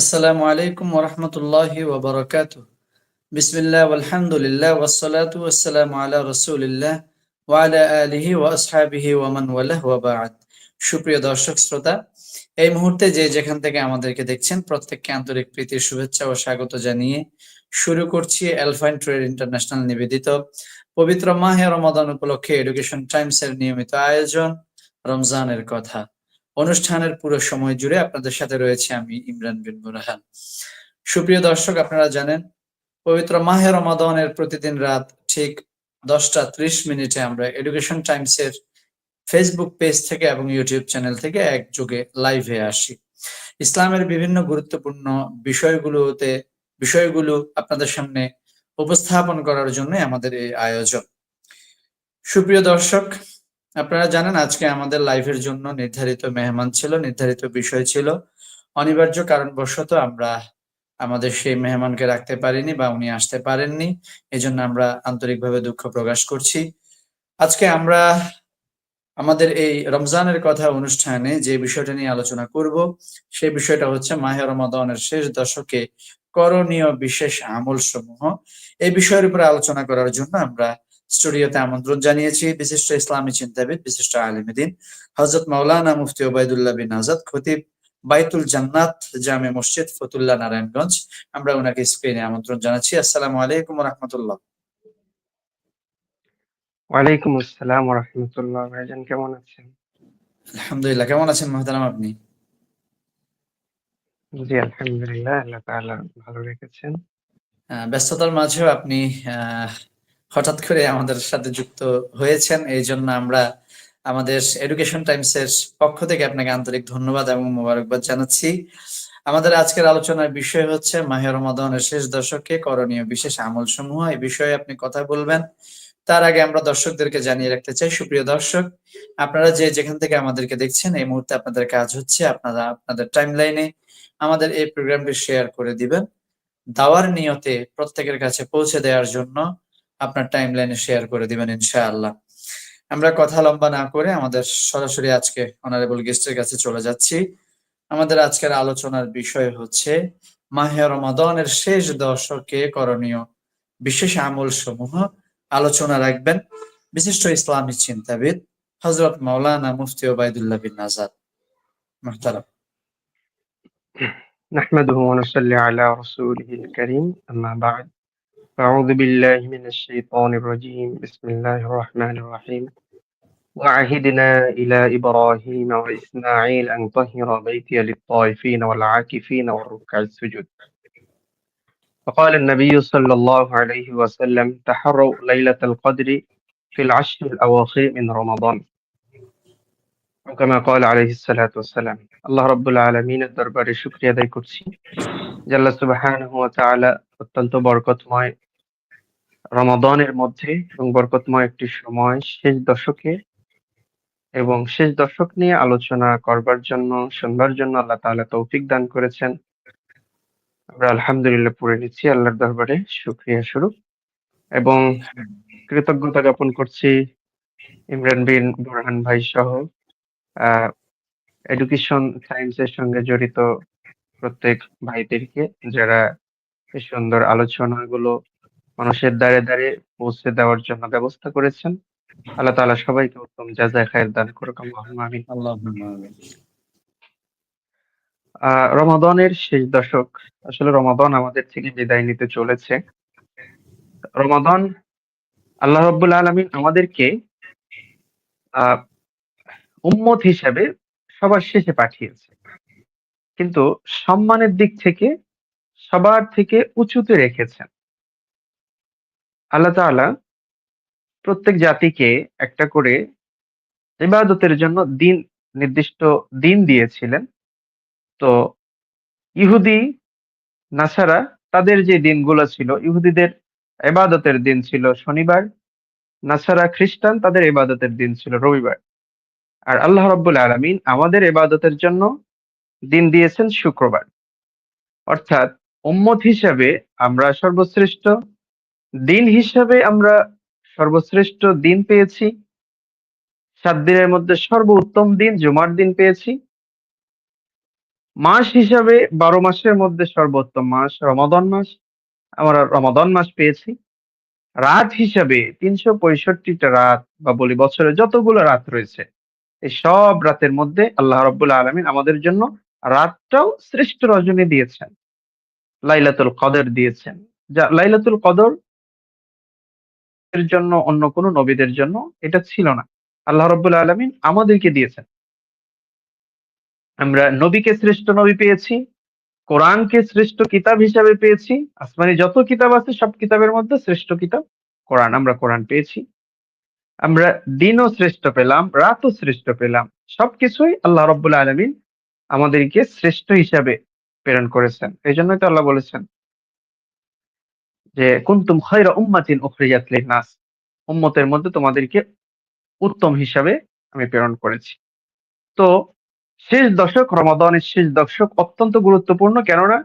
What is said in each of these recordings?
আসসালামু আলাইকুম ওরহমতুল্লাহি ওবরাকাতু বিসমিল্লাহ আলহামদুলিল্লাহ ওয়াসসালাতু ওয়াসসালামু আলা রাসূলিল্লাহ ওয়া আলা আলিহি ওয়া আসহাবিহি ওয়া মান ওয়ালাহ ওয়া বা'দ। সুপ্রিয় দর্শক, শ্রোতা, এই মুহূর্তে যে যেখান থেকে আমাদেরকে দেখছেন, প্রত্যেককে আন্তরিক প্রীতির শুভেচ্ছা ও স্বাগত জানিয়ে শুরু করছি অ্যালফাইন ট্রেড ইন্টারন্যাশনাল নিবেদিত পবিত্র মাহে রমাদান উপলক্ষে এডুকেশন টাইমস এর নিয়মিত আয়োজন, রমজানের কথা। অনুষ্ঠানের পুরো সময় জুড়ে আপনাদের সাথে রয়েছে আমি ইমরান বিন বুরহান সুপ্রিয় দর্শক, আপনারা জানেন, পবিত্র মাহে রমাদানের প্রতিদিন রাত ঠিক দশটা ত্রিশ মিনিটে আমরা এডুকেশন টাইমস এর ফেসবুক পেজ থেকে এবং ইউটিউব চ্যানেল থেকে একযোগে লাইভে আসি। ইসলামের বিভিন্ন গুরুত্বপূর্ণ বিষয়গুলোতে, বিষয়গুলো আপনাদের সামনে উপস্থাপন করার জন্য আমাদের এই আয়োজন। সুপ্রিয় দর্শক আপনারা জানেন আজকে আমাদের লাইভের জন্য নির্ধারিত মেহমান ছিল, নির্ধারিত বিষয় ছিল। অনিবার্য কারণবশত আমরা আমাদের সেই মেহমানকে রাখতে পারিনি বা উনি আসতে পারেননি। এজন্য আমরা আন্তরিকভাবে দুঃখ প্রকাশ করছি। আজকে আমরা আমাদের এই রমজানের কথা অনুষ্ঠানে যে বিষয়টা নিয়ে আলোচনা করব, সেই বিষয়টা হচ্ছে মাহে রমাদানের শেষ দশকে করণীয় বিশেষ আমল সমূহ এই বিষয়ের উপরে আলোচনা করার জন্য আমরা স্টুডিওতে আমন্ত্রণ জানিয়েছি বিশিষ্ট ইসলামী চিন্তাবিদ বিশিষ্ট আলিমদিন হজরত মাওলানা মুফতি ওবায়দুল্লাহ বিন আজাদ খতিব বাইতুল জান্নাত জামে মসজিদ ফতুল্লাহ নারায়ণগঞ্জ। আমরা ওনাকে স্ক্রিনে আমন্ত্রণ জানাচ্ছি। আসসালামু আলাইকুম রহমতুল্লাহ। ওয়ালাইকুম আসসালাম রহমতুল্লাহ। ভাইজান কেমন আছেন? আলহামদুলিল্লাহ কেমন আছেন মহতারাম আপনি? জি আলহামদুলিল্লাহ আল্লাহ তাআলা ভালো রেখেছেন। ব্যস্ততার মাঝেও আপনি হঠাৎ করে আমাদের সাথে যুক্ত হয়েছেন। এই জন্য আমরা আমাদের এডুকেশন টাইমস এর পক্ষ থেকে আপনাকে আন্তরিক ধন্যবাদ এবং মোবারকবাদ জানাচ্ছি। আমাদের আজকের আলোচনার বিষয় হচ্ছে মাহের রমাদানের শেষ দশকে করণীয় বিশেষ আমল সমূহ এই বিষয়ে আপনি কথা বলবেন। তার আগে আমরা দর্শকদেরকে জানিয়ে রাখতে চাই, সুপ্রিয় দর্শক, আপনারা যে যেখান থেকে আমাদেরকে দেখছেন, এই মুহূর্তে আপনাদের কাজ হচ্ছে আপনারা আপনাদের টাইম লাইনে আমাদের এই প্রোগ্রামটি শেয়ার করে দিবেন। দাওয়ার নিয়তে প্রত্যেকের কাছে পৌঁছে দেওয়ার জন্য আপনার টাইম লাইনে শেয়ার করে দিবেন ইনশাআল্লাহ আমরা কথা লম্বা না করে আমাদের সরাসরি আজকে অনারেবল গেস্টের কাছে চলে যাচ্ছি আমাদের আজকের আলোচনার বিষয় হচ্ছে মাহে রমাদানের শেষ দশকে করণীয় বিশেষ আমল সমূহ আলোচনা রাখবেন বিশিষ্ট ইসলামী চিন্তাবিদ হজরত মাওলানা মুফতি ওবায়দুল্লাহ বিন আজাদ محترم نحمده ونصلي على رسوله الكريم أما بعد أعوذ بالله من الشيطان الرجيم بسم الله الرحمن الرحيم وعهدنا إلى إبراهيم وإسماعيل أن طهر بيتي للطائفين والعاكفين والركع السجود فقال النبي صلى الله عليه وسلم تحروا ليلة القدر في العشر الأواخر من رمضان كما قال عليه الصلاة والسلام আল্লাহ রব্বুল আলমিনের দরবারে শুক্রিয়া আদায় করছি জাল্লা সুবাহান অত্যন্ত বরকতময় রমাদানের মধ্যে এবং বরকতময় একটি সময় শেষ দশকে এবং শেষ দশক নিয়ে আলোচনা করবার জন্য, শুনবার জন্য আল্লাহ তাআলা তৌফিক দান করেছেন। আমরা আলহামদুলিল্লাহ পড়ে নিচ্ছি আল্লাহর দরবারে, শুক্রিয়া স্বরূপ। এবং কৃতজ্ঞতা জ্ঞাপন করছি ইমরান বিন বোরহান ভাই সহ এডুকেশন সায়েন্সের সঙ্গে জড়িত প্রত্যেক ভাইদেরকে যারা সুন্দর আলোচনাগুলো মানুষের দ্বারে দ্বারে পৌঁছে দেওয়ার জন্য ব্যবস্থা করেছেন। আল্লাহ তাআলা সবাইকে উত্তম জাযায় খায়ের দান করুক। আল্লাহুম্মা আমিন। রমাদানের শেষ দশক। আসলে রমাদান আমাদের থেকে বিদায় নিতে চলেছে। রমাদান আল্লাহ রাব্বুল আলামিন আমাদেরকে আহ উম্মত হিসাবে সবার শেষে পাঠিয়েছে। কিন্তু সম্মানের দিক থেকে সবার থেকে উঁচুতে রেখেছেন। আল্লাহ তাআলা প্রত্যেক জাতিকে একটা করে ইবাদতের জন্য দিন নির্দিষ্ট দিন দিয়েছিলেন। তো ইহুদি, নাসারা তাদের যে দিনগুলো ছিল, ইহুদিদের এবাদতের দিন ছিল শনিবার, নাসারা খ্রিস্টান তাদের এবাদতের দিন ছিল রবিবার। আর আল্লাহ রব্বুল আলমিন আমাদের এবাদতের জন্য দিন দিয়েছেন শুক্রবার। অর্থাৎ উম্মত হিসাবে আমরা সর্বশ্রেষ্ঠ দিন হিসাবে আমরা সর্বশ্রেষ্ঠ দিন পেয়েছি। সাত দিনের মধ্যে সর্বোত্তম দিন জুমার দিন পেয়েছি। মাস হিসাবে বারো মাসের মধ্যে সর্বোত্তম মাস রমাদান মাস। আমরা রমাদান মাস পেয়েছি। রাত হিসাবে তিনশো পঁয়ষট্টিটা রাত বা বলি বছরে যতগুলো রাত রয়েছে, এই সব রাতের মধ্যে আল্লাহ রব্বুল আলমিন আমাদের জন্য রাতটাও শ্রেষ্ঠ রজনী দিয়েছেন। লাইলাতুল কদর দিয়েছেন। যা লাইলাতুল কদর এর জন্য, অন্য কোনো নবীদের জন্য এটা ছিল না। আল্লাহ রব্বুল আলমিন আমাদেরকে দিয়েছেন। আমরা নবীকে শ্রেষ্ঠ নবী পেয়েছি, কোরআনকে শ্রেষ্ঠ কিতাব হিসাবে পেয়েছি, আসমানি যত কিতাব আছে সব কিতাবের মধ্যে শ্রেষ্ঠ কিতাব কোরআন, আমরা কোরআন পেয়েছি। আমরা দিনও শ্রেষ্ঠ পেলাম, রাতও শ্রেষ্ঠ পেলাম, সবকিছুই আল্লাহ রব্বুল আলমিন আমাদেরকে শ্রেষ্ঠ হিসাবে প্রেরণ করেছেন। এই জন্যই তো আল্লাহ বলেছেন যে, কুন্তুম খৈরা উম্মাতিন উখরিজাত নাস উম্মতের মধ্যে তোমাদেরকে উত্তম হিসাবে আমি প্রেরণ করেছি। তো, শেষ দশক, রমাদানের শেষ দশক অত্যন্ত গুরুত্বপূর্ণ কেননা,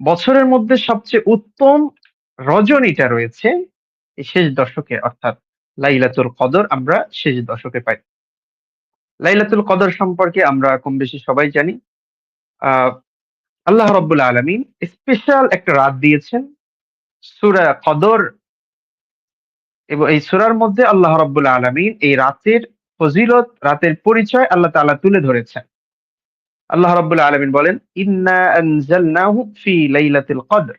বছরের মধ্যে সবচেয়ে উত্তম রজনীটা রয়েছে এই শেষ দশকে, অর্থাৎ লাইলাতুল কদর আমরা শেষ দশকে পাই। লাইলাতুল কদর সম্পর্কে আমরা কম বেশি সবাই জানি। আল্লাহ রব্বুল আলমিন স্পেশাল একটা রাত দিয়েছেন। সুরা কদর। এবং এই সুরার মধ্যে আল্লাহ রব্বুল আলমিন এই রাতের ফজিলত, রাতের পরিচয় আল্লাহ তাআলা তুলে ধরেছেন। আল্লাহ রাব্বুল আলামিন বলেন, ইন্না আনজালনাহু ফি লাইলাতুল কদর।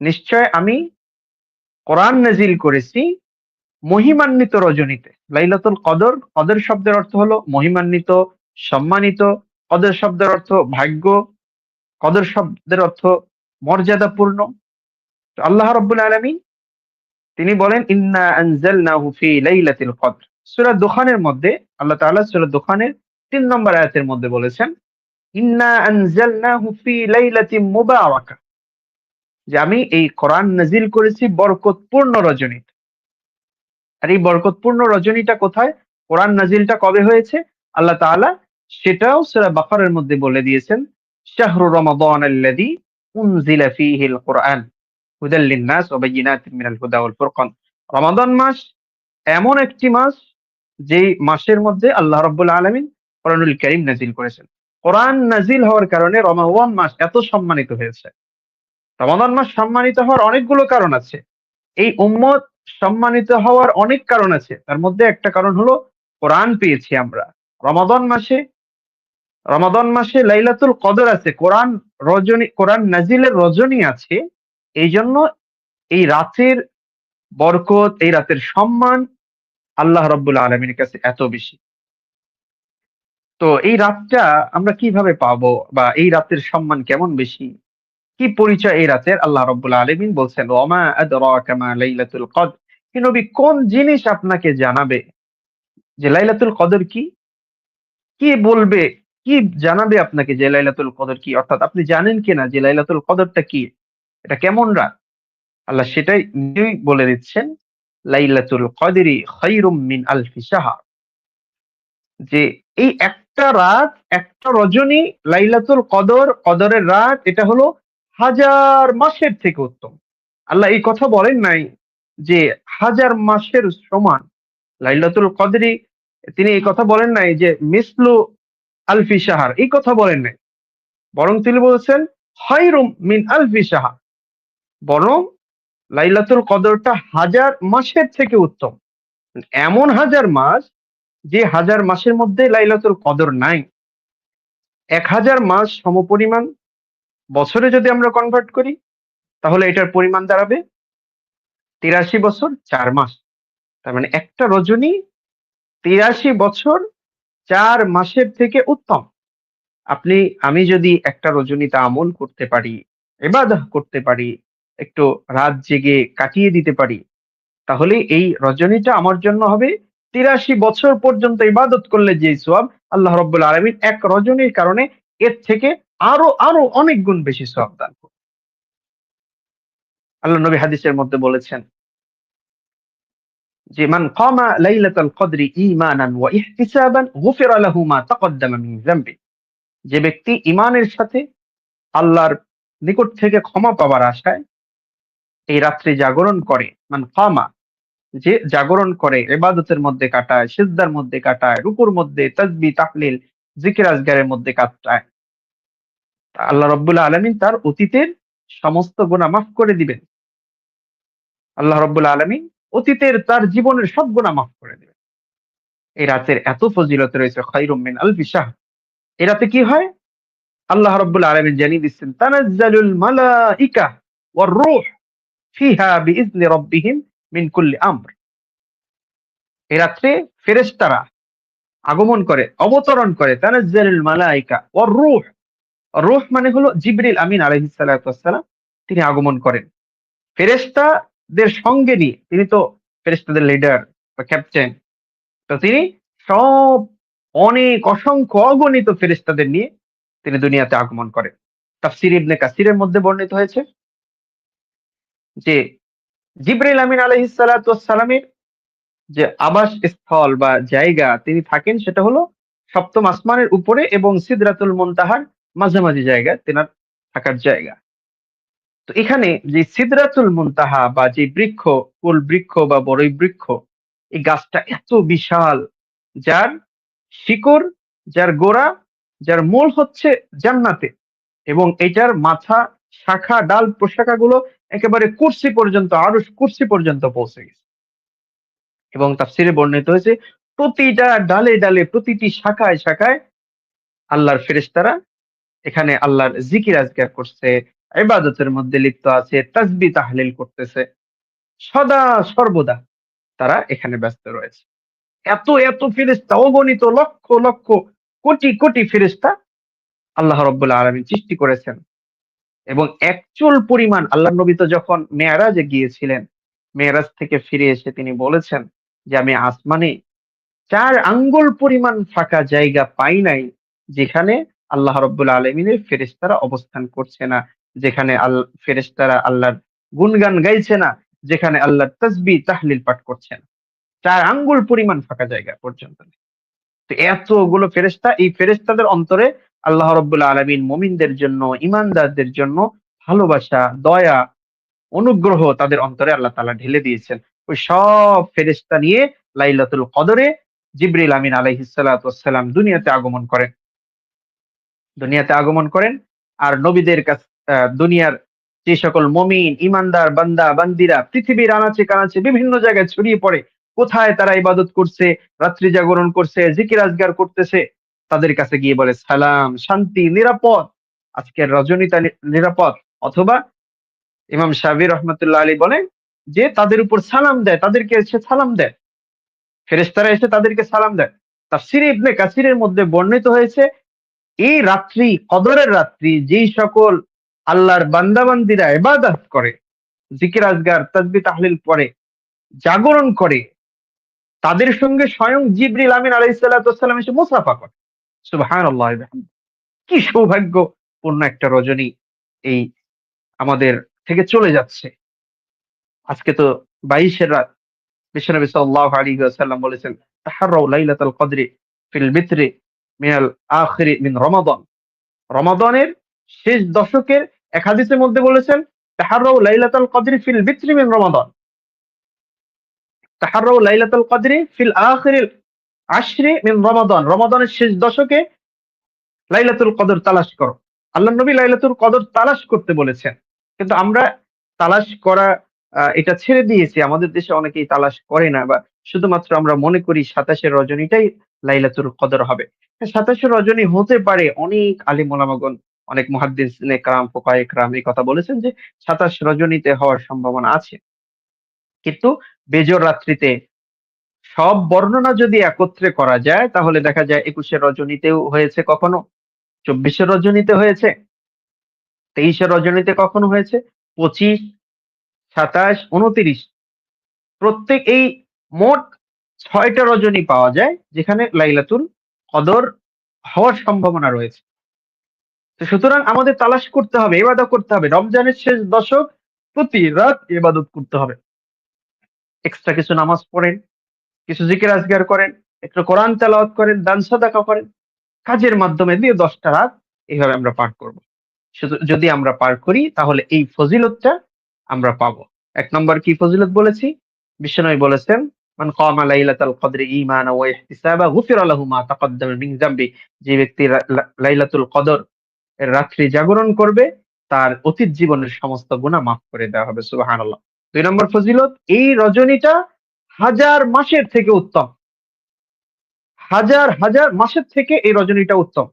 নিশ্চয় আমি কোরআন নাজিল করেছি মহিমান্বিত রজনীতে। লাইলাতুল কদর কদর শব্দের অর্থ হলো মহিমান্বিত, সম্মানিত। কদর শব্দের অর্থ ভাগ্য। কদর শব্দের অর্থ মর্যাদাপূর্ণ। আল্লাহ রাব্বুল আলামিন, তিনি বলেন, ইন্না আনজালনাহু ফি লাইলাতুল কদর। সূরা দুখানের মধ্যে, আল্লাহ তাআলা সূরা দুখানের তিন নম্বর আয়াতের মধ্যে বলেছেন, ইন্না আনজালনাহু ফি লাইলাতিন মুবারাকা। যে আমি এই কোরআন নাজিল করেছি বরকতপূর্ণ রজনীতে। আর এই বরকতপূর্ণ রজনীটা কোথায়? কোরআন নাজিলটা কবে হয়েছে? আল্লাহ তাআলা সেটাও সূরা বাকারের মধ্যে বলে দিয়েছেন, শাহরু রমাদান আল্লাযী উনজিলা ফীহিল কোরআন। রমাদান মাস এমন একটি মাস যেই মাসের মধ্যে আল্লাহ রাব্বুল আলামিন কোরআনুল কারীম নাজিল করেছেন। কোরআন নাজিল হওয়ার কারণে রমাদান মাস এত সম্মানিত হয়েছে। রমাদান মাস সম্মানিত হওয়ার অনেকগুলো কারণ আছে। এই উম্মত সম্মানিত হওয়ার অনেক কারণ আছে। তার মধ্যে একটা কারণ হলো কোরআন পেয়েছি আমরা। রমাদান মাসে রমাদান মাসে লাইলাতুল কদর আছে। কোরআন রজনী, কোরআন নাজিলের রজনী আছে। এই জন্য এই রাতের বরকত, এই রাতের সম্মান আল্লাহ রব্বুল আলমীর কাছে এত বেশি। তো এই রাতটা আমরা কীভাবে পাবো বা এই রাতের সম্মান কেমন বেশি? কি পরিচয় এই রাতের? আল্লাহ রব্বুল আলমিন বলছেন কদর। কি নবী, কোন জিনিস আপনাকে জানাবে? যে লাইলাতুল কদর কি? কি বলবে? কি জানাবে আপনাকে যে লাইলাতুল কদর কি? অর্থাৎ আপনি জানেন কিনা যে লাইলাতুল কদরটা কি? এটা কেমন রাত? আল্লাহ সেটাই নিজেই বলে দিচ্ছেন, লাইলাতুল কদরি খায়রুম মিন আলফি সাহা যে এই একটা রাত, একটা রজনী লাইলাতুল কদর, কদরের রাত, এটা হলো হাজার মাসের থেকে উত্তম। আল্লাহ এই কথা বলেন নাই যে হাজার মাসের সমান লাইলাতুল কদরি, তিনি এই কথা বলেন নাই যে মিসলু আলফি সাহার এই কথা বলেন নাই। বরং তিনি বলছেন হাইরুম মিন আলফি সাহার বরং লাইলাতুল কদরটা হাজার মাসের থেকে উত্তম। এমন হাজার মাস যে হাজার মাসের মধ্যে লাইলাতুল কদর নাই। এক হাজার মাস সমপরিমাণ বছরে যদি আমরা কনভার্ট করি, তাহলে এটার পরিমাণ দাঁড়াবে তিরাশি বছর চার মাস। তার মানে একটা রজনী তিরাশি বছর চার মাসের থেকে উত্তম। আপনি, আমি যদি একটা রজনীতে আমল করতে পারি এবাদ করতে পারি একটু রাত জেগে কাটিয়ে দিতে পারি, তাহলে এই রজনীটা আমার জন্য হবে তিরাশি বছর পর্যন্ত ইবাদত করলে যে সোয়াব আল্লাহ রব্বুল আলমিন এক রজনীর কারণে এর থেকে আরও আরও অনেক গুণ বেশি সোয়াব দান করবে। আল্লাহ নবী হাদিসের মধ্যে বলেছেন যে, মান কামা লাইলাতাল কদরি ঈমানান ওয়া ইহতিসাবান গুফিরা লাহু মা তাকদ্দামা মিন যামবি। যে ব্যক্তি ইমানের সাথে আল্লাহর নিকট থেকে ক্ষমা পাওয়ার আশায় এই রাত্রে জাগরণ করে, মান কামা, যে জাগরণ করে এবাদতের মধ্যে কাটায়, সিজদার মধ্যে কাটায়, রুকুর মধ্যে তাসবি তাহলিল, জিকির আজগারের মধ্যে কাটায়। আল্লাহ রব্বুল আলমিন তার অতীতের সমস্ত গুণা মাফ করে দিবেন। আল্লাহ রব্বুল আলমিন অতীতের তার জীবনের সব গুণা মাফ করে দিবেন। এই রাতের এত ফজিলত রয়েছে খৈরুমিন আল বিশাহ এই রাতে কি হয়? আল্লাহ রব্বুল আলমিন জানিয়ে দিচ্ছেন, তানাজ্জালুল মালাইকা ওয়ার রূহ। রাত্রে আগমন করে, অবতরণ করে মালাইকা মানে হলো জিবরিল আমিন তিনি আগমন করেন। ফেরেশতাদের সঙ্গে নিয়ে, তিনি তো ফেরেশতাদের লিডার বা ক্যাপ্টেন তো তিনি সব অনেক অসংখ্য অগণিত ফেরেশতাদের নিয়ে তিনি দুনিয়াতে আগমন করেন। তাফসির ইবনে কাসিরের মধ্যে বর্ণিত হয়েছে যে জিবরিল আমিন আলাইহিস সালাতু যে আবাস স্থল বা জায়গা তিনি থাকেন, সেটা হলো সপ্তম আসমানের উপরে এবং সিদরাতুল মুনতাহার মাঝামাঝি জায়গা তেনার থাকার জায়গা। তো এখানে যে সিদরাতুল মুনতাহা বা যে বৃক্ষ, কুল বৃক্ষ বা বড়ই বৃক্ষ, এই গাছটা এত বিশাল, যার শিকড়, যার গোড়া, যার মূল হচ্ছে জান্নাতে এবং এটার মাথা শাখা, ডাল প্রশাখাগুলো একেবারে কুর্সি পর্যন্ত আরও কুর্সি পর্যন্ত পৌঁছে গেছে। এবং তাফসিরে বর্ণিত হয়েছে, প্রতিটা ডালে ডালে, প্রতিটি শাখায় শাখায় আল্লাহর ফেরেশতারা এখানে আল্লাহর জিকির আজগার করছে, ইবাদতের মধ্যে লিপ্ত আছে তাসবি তাহলিল করতেছে। সদা সর্বদা তারা এখানে ব্যস্ত রয়েছে। এত এত ফেরেশতা, অগণিত লক্ষ লক্ষ, কোটি কোটি ফেরেশতা আল্লাহ রব্বুল আলমিন সৃষ্টি করেছেন। এবং একচুল পরিমাণ আল্লাহ নবী তো যখন মেয়ারাজে গিয়েছিলেন, মেয়ারাজ থেকে ফিরে এসে তিনি বলেছেন যে, আমি আসমানে চার আঙ্গুল পরিমাণ ফাঁকা জায়গা পাই নাই, যেখানে আল্লাহ রব্বুল আলমিনের ফেরেশতারা অবস্থান করছে না, যেখানে আল, ফেরেশতারা আল্লাহর গুনগান গাইছে না, যেখানে আল্লাহর তসবি, তাহলিল পাঠ করছে না চার আঙ্গুল পরিমাণ ফাঁকা জায়গা পর্যন্ত। তো এতগুলো ফেরেশতা, এই ফেরেশতাদের অন্তরে আল্লাহ রব্বুল আলমিন মুমিনদের জন্য ইমানদারদের জন্য ভালোবাসা, দয়া, অনুগ্রহ তাদের অন্তরে আল্লাহ তালা ঢেলে দিয়েছেন। ওই সব ফেরেশতা নিয়ে লাইলাতুল কদরে জিবরিল আমিন ওয়াসসালাম দুনিয়াতে আগমন করেন। দুনিয়াতে আগমন করেন আর নবীদের কাছে দুনিয়ার যে সকল মমিন ইমানদার বান্দা, বান্দিরা, পৃথিবীর আনাচে কানাচে বিভিন্ন জায়গায় ছড়িয়ে পড়ে, কোথায় তারা ইবাদত করছে, রাত্রি জাগরণ করছে, জিকির আজগার করতেছে তাদের কাছে গিয়ে বলে, সালাম, শান্তি, নিরাপদ। আজকের রজনীতা নিরাপদ। অথবা ইমাম শাবির রহমতুল্লাহ আলী বলেন যে তাদের উপর সালাম দেয়, তাদেরকে এসে সালাম দেয়। ফেরেশতারা এসে তাদেরকে সালাম দেয়। তাফসিরে ইবনে কাসিরের মধ্যে বর্ণিত হয়েছে, এই রাত্রি, কদরের রাত্রি, যেই সকল আল্লাহর বান্দাবান্দিরা ইবাদত করে, জিকির আজগার তাসবি তাহলিল পরে জাগরণ করে, তাদের সঙ্গে স্বয়ং জিবরিল আমিন ওয়াসসালাম এসে মুসাফা করে। সুবহানাল্লাহ কি সৌভাগ্যপূর্ণ একটা রজনী এই আমাদের থেকে চলে যাচ্ছে। আজকে তো বাইশের রাত বিশ্বনবী সাল্লাল্লাহু আলাইহি ওয়াসাল্লাম বলেছেন, তাহাররাউ লাইলাতুল কদরি ফিল বিত্রি মিনাল আখিরি মিন রমাদান। রমাদানের শেষ দশকের এক মধ্যে বলেছেন, তাহাররাউ লাইলাতুল কদরি ফিল বিত্রি মিন রমাদান। তাহাররাউ লাইলাতুল কদরি ফিল আখিরিল আশরি মিন রমাদান। রমাদানের শেষ দশকে লাইলাতুল কদর তালাশ করো। আল্লাহ নবী লাইলাতুল কদর তালাশ করতে বলেছেন। কিন্তু আমরা তালাশ করা এটা ছেড়ে দিয়েছি। আমাদের দেশে অনেকেই তালাশ করে না, বা শুধুমাত্র আমরা মনে করি সাতাশের রজনীটাই লাইলাতুল কদর হবে। সাতাশের রজনী হতে পারে, অনেক আলিম ওলামাগণ, অনেক মহাদ্দিস নেকরাম ফোকায়ে একরাম এই কথা বলেছেন যে সাতাশ রজনীতে হওয়ার সম্ভাবনা আছে। কিন্তু বেজর রাত্রিতে সব বর্ণনা যদি একত্রে করা যায়, তাহলে দেখা যায় একুশের রজনীতেও হয়েছে কখনো? চব্বিশের রজনীতে হয়েছে? তেইশের রজনীতে কখনো হয়েছে? পঁচিশ, সাতাশ, উনত্রিশ। প্রত্যেক এই মোট ছয়টা রজনী পাওয়া যায়, যেখানে লাইলাতুল কদর হওয়ার সম্ভাবনা রয়েছে। তো সুতরাং আমাদের তালাশ করতে হবে, ইবাদত করতে হবে। রমজানের শেষ দশক প্রতি রাত এবাদত করতে হবে। এক্সট্রা কিছু নামাজ পড়েন। কিছু জিকির আজগার করেন, একটু কোরআন তেলাওয়াত করেন, দান সাদাকা করেন। কাজের মাধ্যমে দিয়ে দশটা রাত এইভাবে আমরা পার করব। যদি আমরা পার করি, তাহলে এই ফজিলতটা আমরা পাবো। এক নম্বর কি ফজিলত বলেছি? বিশ্বনবী বলেছেন, মান কামা লাইলাতাল কদরি ঈমানা ওয়া ইহতিসাবা, গুফিরা লাহু মা তাকদ্দামা মিন যামবি। যে ব্যক্তি লাইলাতুল কদর এর রাত্রি জাগরণ করবে, তার অতীত জীবনের সমস্ত গুণা মাফ করে দেওয়া হবে, সুবহানাল্লাহ। দুই নম্বর ফজিলত, এই রজনীটা হাজার মাসের থেকে উত্তম। হাজার হাজার মাসের থেকে এই রজনীটা উত্তম।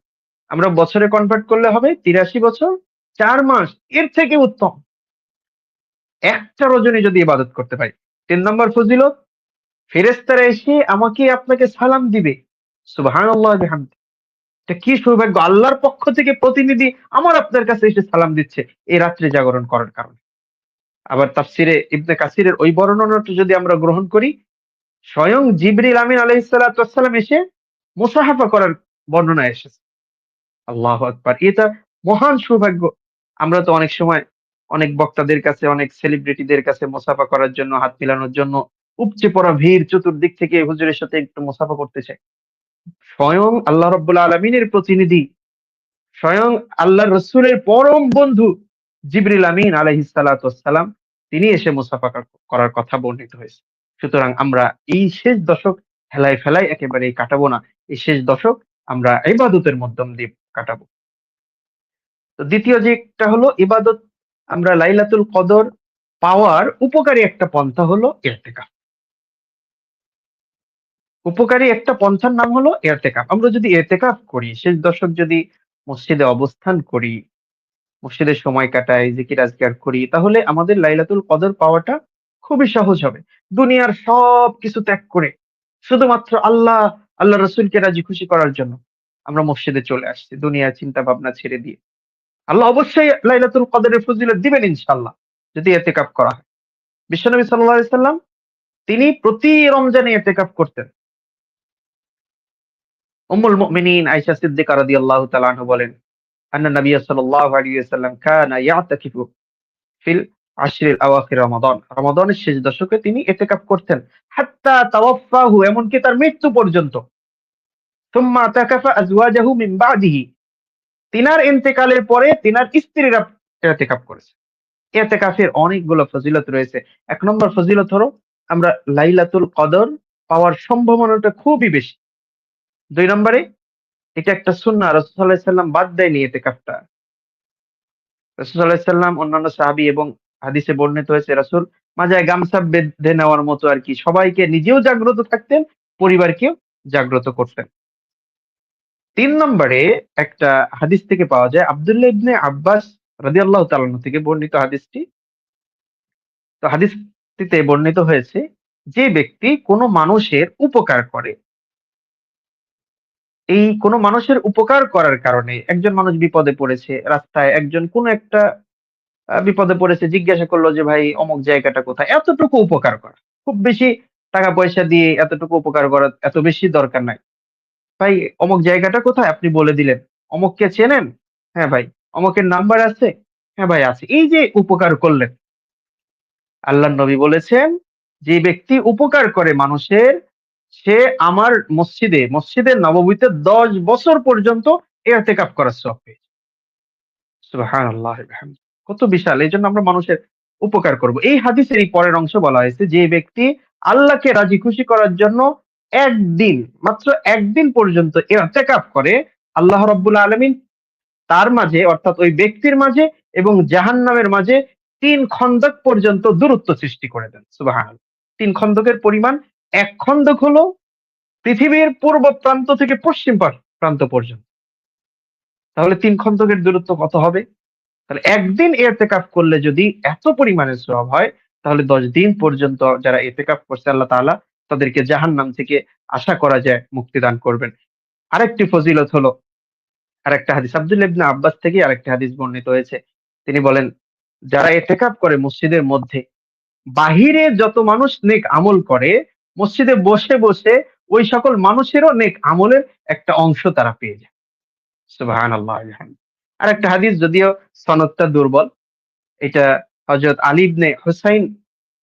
আমরা বছরে কনভার্ট করলে হবে তিরাশি বছর, চার মাস এর থেকে উত্তম। একটা রজনী যদি ইবাদত করতে পারি, তিন নম্বর ফজিলত ফেরেস্তারা এসে আমাকে আপনাকে সালাম দিবে। এটা কি সৌভাগ্য? আল্লাহর পক্ষ থেকে প্রতিনিধি আমার আপনার কাছে এসে সালাম দিচ্ছে। এই রাত্রে জাগরণ করার কারণে। আবার তাফসিরে ইবনে কাসিরের ওই বর্ণনাটা যদি আমরা গ্রহণ করি, স্বয়ং জিবরিল আমিন আলাইহিসসালাম এসে মুসাহাফা করার বর্ণনা এসেছে। আল্লাহ আকবার। এটা মহান সৌভাগ্য। আমরা তো অনেক সময় অনেক বক্তাদের কাছে, অনেক সেলিব্রিটিদের কাছে মুসাফা করার জন্য, হাত মিলানোর জন্য উপচে পড়া ভিড় চতুর্দিক থেকে হুজুরের সাথে একটু মুসাফা করতে চাই। স্বয়ং আল্লাহ রব্বুল আলমিনের প্রতিনিধি, স্বয়ং আল্লাহ রসুলের পরম বন্ধু জিবরিল আমিন আলহিসাল্লাম তিনি এসে মুসাফা করার কথা বর্ণিত হয়েছে। সুতরাং আমরা এই শেষ দশক হেলায় ফেলায় একেবারে কাটাবো না। এই শেষ দশক আমরা ইবাদতের মাধ্যম দিয়ে কাটাবো। তো দ্বিতীয় যেটা হলো ইবাদত, আমরা লাইলাতুল কদর পাওয়ার উপকারী একটা পন্থা হলো এরতেকাফ উপকারী একটা পন্থার নাম হলো এরতেকাফ আমরা যদি এরতেকাফ করি, শেষ দশক যদি মসজিদে অবস্থান করি মসজিদের সময় কাটাই, জিকির আজগার করি, তাহলে আমাদের লাইলাতুল কদর পাওয়াটা খুবই সহজ হবে। দুনিয়ার সব কিছু ত্যাগ করে শুধুমাত্র আল্লাহ আল্লাহ রসুলকে রাজি খুশি করার জন্য আমরা মসজিদে চলে আসছি দুনিয়ার চিন্তা ভাবনা ছেড়ে দিয়ে। আল্লাহ অবশ্যই লাইলাতুল কদরের ফজিলত দিবেন ইনশাল্লাহ যদি এতেকাপ করা হয়। বিশ্বনবী সাল্লাহ সাল্লাম, তিনি প্রতি রমজানে এতেকাপ করতেন। উম্মুল মুমিনিন আয়েশা সিদ্দিকা রাদিয়াল্লাহু তাআলা আনহা বলেন আন্না নবী সাল্লাল্লাহু আলাইহি ওয়াসাল্লাম কানা ইয়াতাকিফু ফিল আশরিল আওয়াখির রমাদান রমাদানের শেষ দশকে তিনি এতেকাপ করতেন। হাত্তা তাওয়াফাহু এমনকি তার মৃত্যু পর্যন্ত। সুম্মা তাকাফা আজওয়াজাহু মিন বাদিহি তিনার ইন্তেকালের পরে তিনার স্ত্রীরা এতেকাপ করেছে। এতেকাফের অনেকগুলো ফজিলত রয়েছে। এক নম্বর ফজিলত হলো, আমরা লাইলাতুল কদর পাওয়ার সম্ভাবনাটা খুবই বেশি। দুই নম্বরে এটা একটা সুন্না রসুল্লাহ সাল্লাম বাদ দেয়নি এতেকাফটা রসুল্লাহ সাল্লাম অন্যান্য সাহাবি এবং হাদিসে বর্ণিত হয়েছে, রাসুল মাজায় গামছা বেঁধে নেওয়ার মতো আর কি। সবাইকে নিজেও জাগ্রত থাকতেন, পরিবারকেও জাগ্রত করতেন। তিন নম্বরে একটা হাদিস থেকে পাওয়া যায়, আবদুল্লাহ ইবনে আব্বাস রাজি আল্লাহ থেকে বর্ণিত হাদিসটি। তো হাদিসটিতে বর্ণিত হয়েছে, যে ব্যক্তি কোনো মানুষের উপকার করে এই কোনো মানুষের উপকার করার কারণে একজন মানুষ বিপদে পড়েছে, রাস্তায় একজন কোন একটা বিপদে পড়েছে, জিজ্ঞাসা করল যে, ভাই, অমুক জায়গাটা কোথায়? এতটুকু উপকার করা। খুব বেশি টাকা পয়সা দিয়ে এতটুকু উপকার করা এত বেশি দরকার নাই। ভাই, অমুক জায়গাটা কোথায়? আপনি বলে দিলেন। অমুককে চেনেন? হ্যাঁ ভাই। অমুকের নাম্বার আছে? হ্যাঁ ভাই, আছে। এই যে উপকার করলেন। আল্লাহ নবী বলেছেন, যে ব্যক্তি উপকার করে মানুষের সে আমার মসজিদে, মসজিদের নবমীতে দশ বছর পর্যন্ত এতেকাপ করার সব পেয়েছে। কত বিশাল, এই জন্য আমরা মানুষের উপকার করব। এই হাদিসের এই পরের অংশ বলা হয়েছে, যে ব্যক্তি আল্লাহকে রাজি খুশি করার জন্য একদিন, মাত্র একদিন পর্যন্ত এতেকাপ করে, আল্লাহ রব্বুল আলমিন তার মাঝে, অর্থাৎ ওই ব্যক্তির মাঝে এবং জাহান নামের মাঝে তিন খন্দক পর্যন্ত দূরত্ব সৃষ্টি করে দেন। সুবাহান তিন খন্দকের পরিমাণ এক খন্দক হলো পৃথিবীর পূর্ব প্রান্ত থেকে পশ্চিম প্রান্ত পর্যন্ত। তাহলে তিন খন্দকের দূরত্ব কত হবে? তাহলে একদিন এতেকাফ করলে যদি এত পরিমাণে সব হয়, তাহলে দশ দিন পর্যন্ত যারা এতেকাফ করছে, আল্লাহ তাআলা তাদেরকে জাহান নাম থেকে আশা করা যায় মুক্তিদান করবেন। আরেকটি ফজিলত হলো, আরেকটা হাদিস। আব্দুল ইবনে আব্বাস থেকে আরেকটি হাদিস বর্ণিত হয়েছে। তিনি বলেন, যারা এতেকাপ করে মসজিদের মধ্যে, বাহিরে যত মানুষ নেক আমল করে মসজিদে বসে বসে ওই সকল মানুষেরও নেক আমলের একটা অংশ তারা পেয়ে যায়। আর একটা হাদিস যদিও সনদটা দুর্বল, এটা হজরত আলিবনে হুসাইন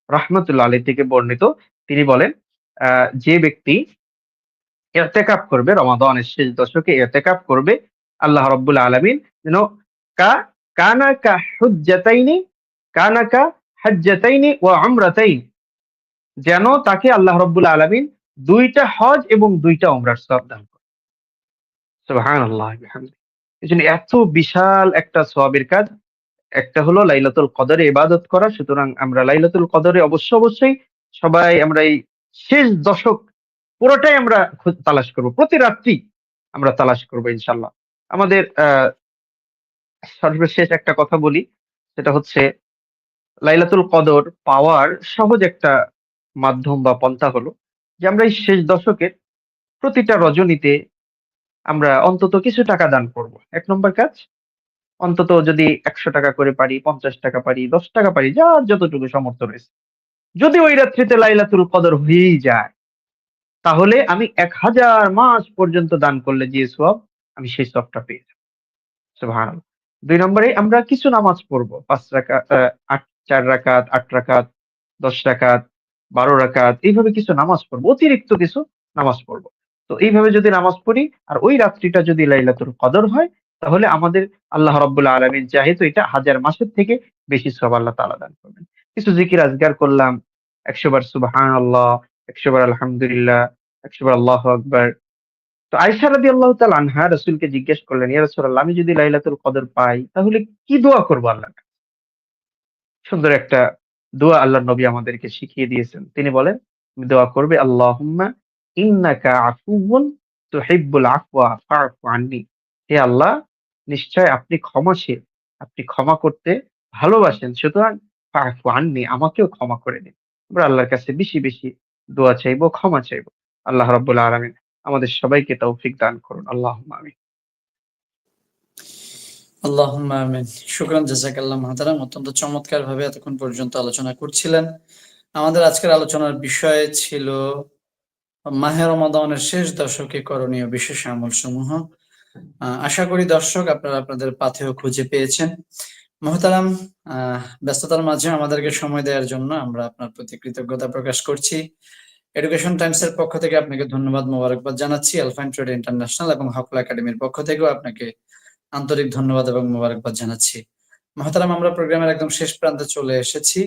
রহমতুল্লাহ আলী থেকে বর্ণিত। তিনি বলেন যে ব্যক্তি এতেকাপ করবে, রমাদানের শেষ দশকে এতেকাপ করবে, আল্লাহ রব্বুল আলমিন যেন কা কানা কা হুজ্জাতাইনি কানা কা হাজ্জাতাইনি ও আমরাতাইন যেন তাকে আল্লাহ রব্বুল আলমিন দুইটা হজ এবং দুইটা ওমরার সব দান করে সুবহানাল্লাহ এই জন্য এত বিশাল একটা সওয়াবের কাজ। একটা হলো লাইলাতুল কদরে ইবাদত করা। সুতরাং আমরা লাইলাতুল কদরে অবশ্য অবশ্যই সবাই আমরা এই শেষ দশক পুরোটাই আমরা তালাশ করব। প্রতি রাত্রি আমরা তালাশ করব ইনশাল্লাহ আমাদের সর্বশেষ একটা কথা বলি। সেটা হচ্ছে, লাইলাতুল কদর পাওয়ার সহজ একটা মাধ্যম বা পন্থা হলো যে আমরা এই শেষ দশকের প্রতিটা রজনীতে আমরা অন্তত কিছু টাকা দান করব। এক নম্বর কাজ, অন্তত যদি একশো টাকা করে পারি, পঞ্চাশ টাকা পারি, দশ টাকা পারি, যার যতটুকু সামর্থ্য রয়েছে। যদি ওই রাত্রিতে লাইলাতুল কদর হয়েই যায়, তাহলে আমি এক হাজার মাস পর্যন্ত দান করলে যে সব আমি সেই সবটা পেয়ে যাব। সুবহানাল্লাহ। দুই নম্বরে আমরা কিছু নামাজ পড়ব। পাঁচ রাকাত আট, চার রাকাত, আট রাকাত, দশ রাকাত বারো রাকাত, এইভাবে কিছু নামাজ পড়ব, অতিরিক্ত কিছু নামাজ পড়ব। তো এইভাবে যদি নামাজ পড়ি, আর ওই রাত্রিটা যদি লাইলাতুল কদর হয়, তাহলে আমাদের আল্লাহ রাব্বুল আলামিন যেহেতু এটা হাজার মাসের থেকে বেশি সব আল্লাহ তাআলা দান করবেন। কিছু জিকির আজগার করলাম, একশো বার সুবাহান আল্লাহ একশো বার আলহামদুলিল্লাহ, একশো বার আল্লাহ আকবার। তো আয়সা রাদি আল্লাহ তাল আনহা রসুলকে জিজ্ঞেস করলেন, ইয়া রাসূলুল্লাহ, আমি যদি লাইলাতুল কদর পাই, তাহলে কি দোয়া করব আল্লাহ সুন্দর একটা দোয়া আল্লাহ নবী আমাদেরকে শিখিয়ে দিয়েছেন। তিনি বলেন, দোয়া করবে আন্নি। হে আল্লাহ, নিশ্চয় আপনি ক্ষমাশীল, আপনি ক্ষমা করতে ভালোবাসেন, সুতরাং ফা'ফু আন্নি, আমাকেও ক্ষমা করে দিন। আমরা আল্লাহর কাছে বেশি বেশি দোয়া চাইব, ক্ষমা চাইব। আল্লাহ রাব্বুল আলামিন আমাদের সবাইকে তৌফিক দান করুন। আল্লাহুম্মা আমিন। আল্লাহুম্মা আমিন। শুকরান জাযাকাল্লাহ মহতারাম। অত্যন্ত চমৎকার ভাবে এতক্ষণ পর্যন্ত আলোচনা করছিলেন। আমাদের আজকের আলোচনার বিষয় ছিল মাহে রমাদানের শেষ দশকে করণীয় বিশেষ আমল সমূহ আশা করি দর্শক আপনারা আপনাদের পাথেও খুঁজে পেয়েছেন। মহতারাম ব্যস্ততার মাঝে আমাদেরকে সময় দেওয়ার জন্য আমরা আপনার প্রতি কৃতজ্ঞতা প্রকাশ করছি। এডুকেশন টাইমস এর পক্ষ থেকে আপনাকে ধন্যবাদ মোবারকবাদ জানাচ্ছি। আলফাইন ট্রেড ইন্টারন্যাশনাল এবং হকল একাডেমির পক্ষ থেকেও আপনাকে আন্তরিক ধন্যবাদ এবং মোবারকবাদ জানাচ্ছি। মহতারাম, আমরা প্রোগ্রামের একদম শেষ প্রান্তে চলে এসেছি।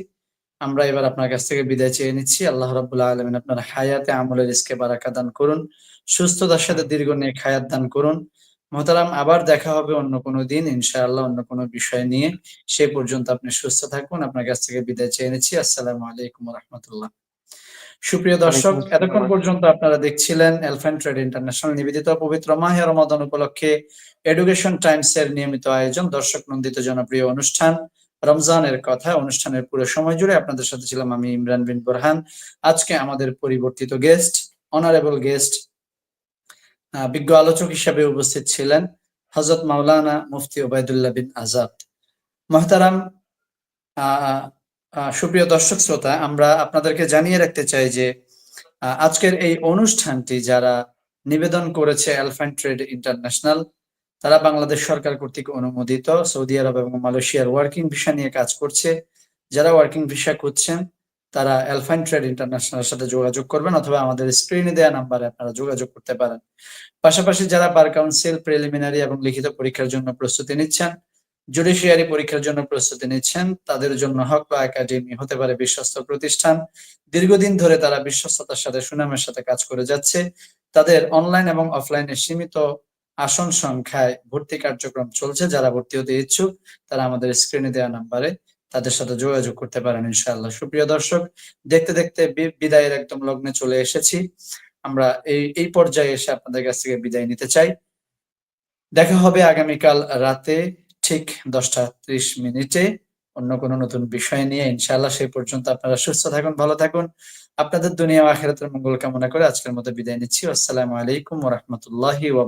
আমরা এবার আপনার কাছ থেকে বিদায় চেয়ে নিচ্ছি। আল্লাহ রাবুল্লাহ আলমিন আপনার হায়াতে আমলের ইসকে বারাকা দান করুন, সুস্থতার সাথে দীর্ঘ নিয়ে খায়াত দান করুন। মহতারাম, আবার দেখা হবে অন্য কোনো দিন, ইনশাআল্লাহ অন্য কোনো বিষয় নিয়ে। সে পর্যন্ত আপনি সুস্থ থাকুন। আপনার কাছ থেকে বিদায় চেয়ে নিচ্ছি। আসসালামু আলাইকুম রহমতুল্লাহ। সুপ্রিয় দর্শক এতক্ষণ পর্যন্ত আপনারা দেখছিলেন এলফেন ট্রেড ইন্টারন্যাশনাল নিবেদিত পবিত্র মাহে রমাদান উপলক্ষে এডুকেশন টাইমস এর নিয়মিত আয়োজন দর্শক নন্দিত জনপ্রিয় অনুষ্ঠান। রমজানের কথা অনুষ্ঠানের পুরো সময় জুড়ে আপনাদের সাথে ছিলাম আমি ইমরান বিন বোরহান। আজকে আমাদের পরিবর্তিত গেস্ট অনারেবল গেস্ট বিজ্ঞ আলোচক হিসাবে উপস্থিত ছিলেন হজরত মাওলানা মুফতি ওবায়দুল্লাহ বিন আজাদ। মহতারাম সুপ্রিয় দর্শক শ্রোতা, আমরা আপনাদেরকে জানিয়ে রাখতে চাই যে আজকের এই অনুষ্ঠানটি যারা নিবেদন করেছে এলফ্যান্ট ট্রেড ইন্টারন্যাশনাল তারা বাংলাদেশ সরকার কর্তৃক অনুমোদিত। সৌদি আরব এবং মালয়েশিয়ার ওয়ার্কিং ভিসা নিয়ে কাজ করছে। যারা ওয়ার্কিং ভিসা খুঁজছেন, তারা এলফাইন ট্রেড ইন্টারন্যাশনালের সাথে যোগাযোগ করবেন অথবা আমাদের স্ক্রিনে দেওয়া নাম্বারে আপনারা যোগাযোগ করতে পারেন। পাশাপাশি যারা বার কাউন্সিল প্রিলিমিনারি এবং লিখিত পরীক্ষার জন্য প্রস্তুতি নিচ্ছেন জুডিশিয়ারি পরীক্ষার জন্য প্রস্তুতি নিচ্ছেন। তাদের জন্য হক বা একাডেমি হতে পারে বিশ্বস্ত প্রতিষ্ঠান। দীর্ঘদিন ধরে তারা বিশ্বস্ততার সাথে, সুনামের সাথে কাজ করে যাচ্ছে। তাদের অনলাইন এবং অফলাইনে সীমিত আসন সংখ্যায় ভর্তি কার্যক্রম চলছে। যারা ভর্তি হতে ইচ্ছুক, তারা আমাদের স্ক্রিনে দেওয়া নাম্বারে তাদের সাথে যোগাযোগ করতে পারেন ইনশাআল্লাহ। সুপ্রিয় দর্শক, দেখতে দেখতে বিদায়ের একদম লগ্নে চলে এসেছি। আমরা এই এই পর্যায়ে এসে আপনাদের কাছ থেকে বিদায় নিতে চাই। দেখা হবে আগামীকাল রাতে। ঠিক দশটা ত্রিশ মিনিটে অন্য কোনো নতুন বিষয় নিয়ে ইনশাল্লাহ সেই পর্যন্ত আপনারা সুস্থ থাকুন, ভালো থাকুন। আপনাদের দুনিয়া আখেরাতের মঙ্গল কামনা করে আজকের মতো বিদায় নিচ্ছি। আসসালামু আলাইকুম ওয়া রাহমাতুল্লাহি ওয়া